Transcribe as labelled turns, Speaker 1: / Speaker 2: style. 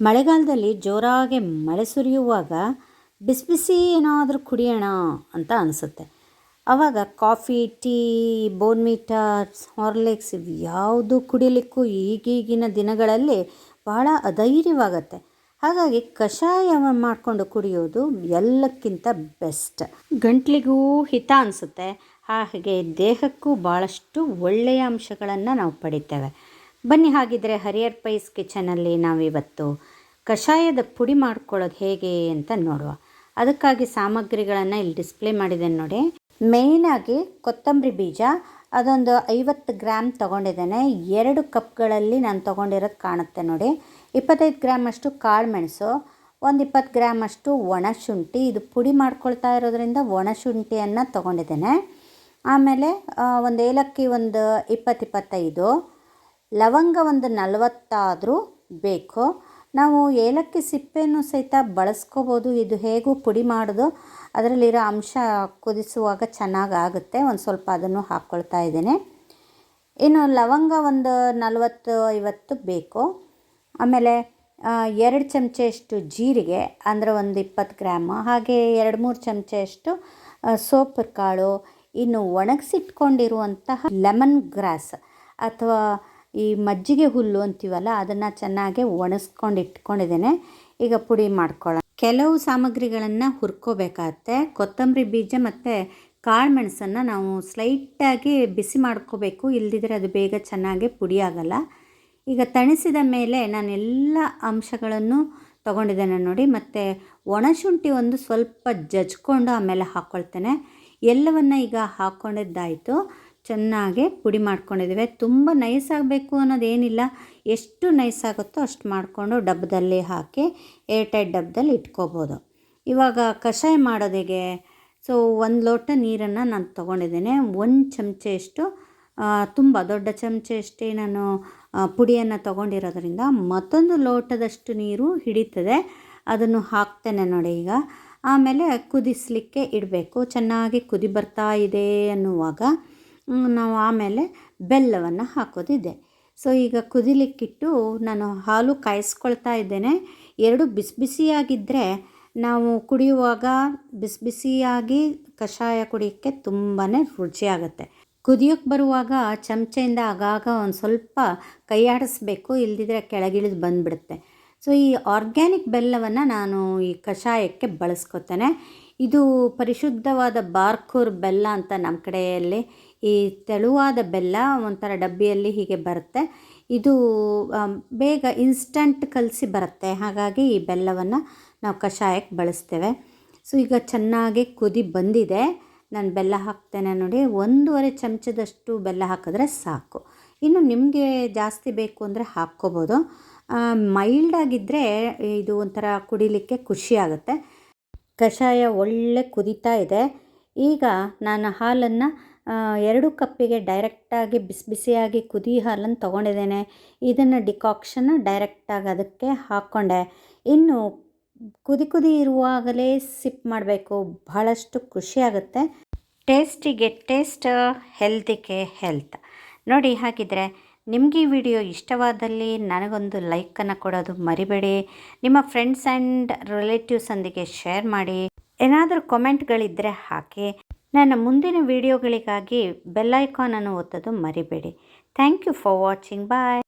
Speaker 1: ಮಳೆಗಾಲದಲ್ಲಿ ಜೋರಾಗಿ ಮಳೆ ಸುರಿಯುವಾಗ ಬಿಸಿ ಬಿಸಿ ಏನಾದರೂ ಕುಡಿಯೋಣ ಅಂತ ಅನಿಸುತ್ತೆ. ಆವಾಗ ಕಾಫಿ, ಟೀ ಬೋರ್ನ್ವಿಟಾ ಹಾರ್ಲಿಕ್ಸ್ ಯಾವುದು ಕುಡಿಲಿಕ್ಕೂ ಈಗೀಗಿನ ದಿನಗಳಲ್ಲಿ ಬಹಳ ಅಧೈರ್ಯವಾಗತ್ತೆ. ಹಾಗಾಗಿ ಕಷಾಯ ಮಾಡಿಕೊಂಡು ಕುಡಿಯೋದು ಎಲ್ಲಕ್ಕಿಂತ ಬೆಸ್ಟ್. ಗಂಟ್ಲಿಗೂ ಹಿತ ಅನಿಸುತ್ತೆ. ಹಾಗೆ ದೇಹಕ್ಕೂ ಭಾಳಷ್ಟು ಒಳ್ಳೆಯ ಅಂಶಗಳನ್ನು ನಾವು ಪಡಿತೇವೆ. ಬನ್ನಿ ಹಾಗಿದ್ರೆ ಹರಿಯರ್ ಪೈಸ್ ಕಿಚನಲ್ಲಿ ನಾವಿವತ್ತು ಕಷಾಯದ ಪುಡಿ ಮಾಡ್ಕೊಳ್ಳೋದು ಹೇಗೆ ಅಂತ ನೋಡುವ. ಅದಕ್ಕಾಗಿ ಸಾಮಗ್ರಿಗಳನ್ನು ಇಲ್ಲಿ ಡಿಸ್ಪ್ಲೇ ಮಾಡಿದ್ದೇನೆ ನೋಡಿ. ಮೇಯ್ನಾಗಿ ಕೊತ್ತಂಬರಿ ಬೀಜ, ಅದೊಂದು ಐವತ್ತು ಗ್ರಾಮ್ ತೊಗೊಂಡಿದ್ದೇನೆ. ಎರಡು ಕಪ್ಗಳಲ್ಲಿ ನಾನು ತೊಗೊಂಡಿರೋದು ಕಾಣುತ್ತೆ ನೋಡಿ. ಇಪ್ಪತ್ತೈದು ಗ್ರಾಮ್ ಅಷ್ಟು ಕಾಳು ಮೆಣಸು ಒಂದು ಇಪ್ಪತ್ತು ಗ್ರಾಮ್ ಅಷ್ಟು ಒಣ ಶುಂಠಿ. ಇದು ಪುಡಿ ಮಾಡ್ಕೊಳ್ತಾ ಇರೋದ್ರಿಂದ ಒಣಶುಂಠಿಯನ್ನು ತೊಗೊಂಡಿದ್ದೇನೆ. ಆಮೇಲೆ ಒಂದು ಏಲಕ್ಕಿ ಒಂದು ಇಪ್ಪತ್ತು ಇಪ್ಪತ್ತೈದು ಲವಂಗ ಒಂದು ನಲವತ್ತಾದರೂ ಬೇಕು. ನಾವು ಏಲಕ್ಕಿ ಸಿಪ್ಪೆಯನ್ನು ಸಹಿತ ಬಳಸ್ಕೋಬೋದು. ಇದು ಹೇಗೂ ಪುಡಿ ಮಾಡೋದು, ಅದರಲ್ಲಿರೋ ಅಂಶ ಕುದಿಸುವಾಗ ಚೆನ್ನಾಗಿ ಆಗುತ್ತೆ ಒಂದು ಸ್ವಲ್ಪ ಅದನ್ನು ಹಾಕ್ಕೊಳ್ತಾ ಇದ್ದೇನೆ. ಇನ್ನು ಲವಂಗ ಒಂದು ನಲವತ್ತು, ಐವತ್ತು ಬೇಕು. ಆಮೇಲೆ ಎರಡು ಚಮಚೆಯಷ್ಟು ಜೀರಿಗೆ, ಅಂದರೆ ಒಂದು ಇಪ್ಪತ್ತು ಗ್ರಾಮ್ ಹಾಗೆ ಎರಡು ಮೂರು ಚಮಚೆಯಷ್ಟು ಸೋಪು ಕಾಳು. ಇನ್ನು ಒಣಗಿಸಿಟ್ಕೊಂಡಿರುವಂತಹ ಲೆಮನ್ ಗ್ರಾಸ್ ಅಥವಾ ಈ ಮಜ್ಜಿಗೆ ಹುಲ್ಲು ಅಂತೀವಲ್ಲ, ಅದನ್ನು ಚೆನ್ನಾಗಿ ಒಣಸ್ಕೊಂಡು ಇಟ್ಕೊಂಡಿದ್ದೇನೆ. ಈಗ ಪುಡಿ ಮಾಡ್ಕೊಳ್ಳೋಣ. ಕೆಲವು ಸಾಮಗ್ರಿಗಳನ್ನು ಹುರ್ಕೋಬೇಕಾಗತ್ತೆ. ಕೊತ್ತಂಬರಿ ಬೀಜ ಮತ್ತು ಕಾಳು ಮೆಣಸನ್ನು ನಾವು ಸ್ಲೈಟಾಗಿ ಬಿಸಿ ಮಾಡ್ಕೋಬೇಕು. ಇಲ್ಲದಿದ್ದರೆ ಅದು ಬೇಗ ಚೆನ್ನಾಗಿ ಪುಡಿ ಆಗಲ್ಲ ಈಗ ತಣಿಸಿದ ಮೇಲೆ ನಾನು ಎಲ್ಲ ಅಂಶಗಳನ್ನು ತೊಗೊಂಡಿದ್ದೇನೆ ನೋಡಿ. ಮತ್ತು ಒಣಶುಂಠಿ ಒಂದು ಸ್ವಲ್ಪ ಜಜ್ಕೊಂಡು ಆಮೇಲೆ ಹಾಕ್ಕೊಳ್ತೇನೆ ಎಲ್ಲವನ್ನು ಈಗ ಹಾಕ್ಕೊಂಡಿದ್ದಾಯಿತು ಚೆನ್ನಾಗಿ ಪುಡಿ ಮಾಡ್ಕೊಂಡಿದ್ದೇವೆ. ತುಂಬ ನೈಸ್ ಆಗಬೇಕು ಅನ್ನೋದೇನಿಲ್ಲ. ಎಷ್ಟು ನೈಸ್ ಆಗುತ್ತೋ ಅಷ್ಟು ಮಾಡಿಕೊಂಡು ಡಬ್ಬದಲ್ಲಿ ಹಾಕಿ ಏರ್ ಟೈಟ್ ಡಬ್ಬದಲ್ಲಿ ಇಟ್ಕೋಬೋದು. ಇವಾಗ ಕಷಾಯ ಮಾಡೋದಿಗೆ ಸೊ ಒಂದು ಲೋಟ ನೀರನ್ನು ನಾನು ತೊಗೊಂಡಿದ್ದೇನೆ. ಒಂದು ಚಮಚೆಯಷ್ಟು ತುಂಬ ದೊಡ್ಡ ಚಮಚೆಯಷ್ಟೇ ನಾನು ಪುಡಿಯನ್ನು ತೊಗೊಂಡಿರೋದ್ರಿಂದ ಮತ್ತೊಂದು ಲೋಟದಷ್ಟು ನೀರು ಹಿಡಿತದೆ. ಅದನ್ನು ಹಾಕ್ತೇನೆ ನೋಡಿ ಈಗ. ಆಮೇಲೆ ಕುದಿಸಲಿಕ್ಕೆ ಇಡಬೇಕು. ಚೆನ್ನಾಗಿ ಕುದಿ ಬರ್ತಾ ಇದೆ ಅನ್ನುವಾಗ ನಾವು ಆಮೇಲೆ ಬೆಲ್ಲವನ್ನು ಹಾಕೋದಿದೆ. ಸೊ ಈಗ ಕುದಿಲಿಕ್ಕಿಟ್ಟು ನಾನು ಹಾಲು ಕಾಯಿಸ್ಕೊಳ್ತಾ ಇದ್ದೇನೆ. ಎರಡು ಬಿಸಿ ಬಿಸಿಯಾಗಿದ್ದರೆ ನಾವು ಕುಡಿಯುವಾಗ ಬಿಸಿ ಬಿಸಿಯಾಗಿ ಕಷಾಯ ಕುಡಿಯೋಕ್ಕೆ ತುಂಬಾ ರುಚಿಯಾಗುತ್ತೆ. ಕುದಿಯೋಕ್ಕೆ ಬರುವಾಗ ಚಮಚೆಯಿಂದ ಆಗಾಗ ಒಂದು ಸ್ವಲ್ಪ ಕೈಯಾಡಿಸ್ಬೇಕು ಇಲ್ದಿದ್ರೆ ಕೆಳಗಿಳಿದು ಬಂದುಬಿಡುತ್ತೆ. ಸೊ ಈ ಆರ್ಗ್ಯಾನಿಕ್ ಬೆಲ್ಲವನ್ನು ನಾನು ಈ ಕಷಾಯಕ್ಕೆ ಬಳಸ್ಕೊತೇನೆ. ಇದು ಪರಿಶುದ್ಧವಾದ ಬಾರ್ಕೂರ್ ಬೆಲ್ಲ ಅಂತ ನಮ್ಮ ಕಡೆಯಲ್ಲಿ ಈ ತೆಳುವಾದ ಬೆಲ್ಲ ಒಂಥರ ಡಬ್ಬಿಯಲ್ಲಿ ಹೀಗೆ ಬರುತ್ತೆ. ಇದು ಬೇಗ ಇನ್ಸ್ಟಂಟ್ ಕಲಸಿ ಬರುತ್ತೆ. ಹಾಗಾಗಿ ಈ ಬೆಲ್ಲವನ್ನು ನಾವು ಕಷಾಯಕ್ಕೆ ಬಳಸ್ತೇವೆ. ಸೊ, ಈಗ ಚೆನ್ನಾಗಿ ಕುದಿ ಬಂದಿದೆ. ನಾನು ಬೆಲ್ಲ ಹಾಕ್ತೇನೆ ನೋಡಿ. ಒಂದೂವರೆ ಚಮಚದಷ್ಟು ಬೆಲ್ಲ ಹಾಕಿದ್ರೆ ಸಾಕು. ಇನ್ನು ನಿಮಗೆ ಜಾಸ್ತಿ ಬೇಕು ಅಂದರೆ ಹಾಕ್ಕೋಬೋದು. ಮೈಲ್ಡಾಗಿದ್ದರೆ ಇದು ಒಂಥರ ಕುಡಿಲಿಕ್ಕೆ ಖುಷಿ ಆಗುತ್ತೆ. ಕಷಾಯ ಒಳ್ಳೆ ಕುದೀತಾ ಇದೆ. ಈಗ ನಾನು ಹಾಲನ್ನು ಎರಡು ಕಪ್ಪಿಗೆ ಡೈರೆಕ್ಟಾಗಿ ಬಿಸಿ ಬಿಸಿಯಾಗಿ ಕುದಿ ಹಾಲನ್ನು ತೊಗೊಂಡಿದ್ದೇನೆ. ಇದನ್ನು ಡಿಕಾಕ್ಷನ್ನ ಡೈರೆಕ್ಟಾಗಿ ಅದಕ್ಕೆ ಹಾಕ್ಕೊಂಡೆ ಇನ್ನು ಕುದಿ ಕುದಿ ಇರುವಾಗಲೇ ಸಿಪ್ ಮಾಡಬೇಕು. ಬಹಳಷ್ಟು ಖುಷಿಯಾಗುತ್ತೆ ಟೇಸ್ಟಿಗೆ ಟೇಸ್ಟ್ ಹೆಲ್ತಿಗೆ ಹೆಲ್ತ್ ನೋಡಿ ಹಾಗಿದ್ರೆ ನಿಮಗೆ ಈ ವಿಡಿಯೋ ಇಷ್ಟವಾದಲ್ಲಿ ನನಗೊಂದು ಲೈಕನ್ನು ಕೊಡೋದು ಮರಿಬೇಡಿ. ನಿಮ್ಮ ಫ್ರೆಂಡ್ಸ್ ಆ್ಯಂಡ್ ರಿಲೇಟಿವ್ಸೊಂದಿಗೆ ಶೇರ್ ಮಾಡಿ. ಏನಾದರೂ ಕಾಮೆಂಟ್ಗಳಿದ್ದರೆ ಹಾಕಿ. ನನ್ನ ಮುಂದಿನ ವಿಡಿಯೋಗಳಿಗಾಗಿ ಬೆಲ್ಲೈಕಾನನ್ನು ಒತ್ತೋದು ಮರಿಬೇಡಿ. Thank you for watching bye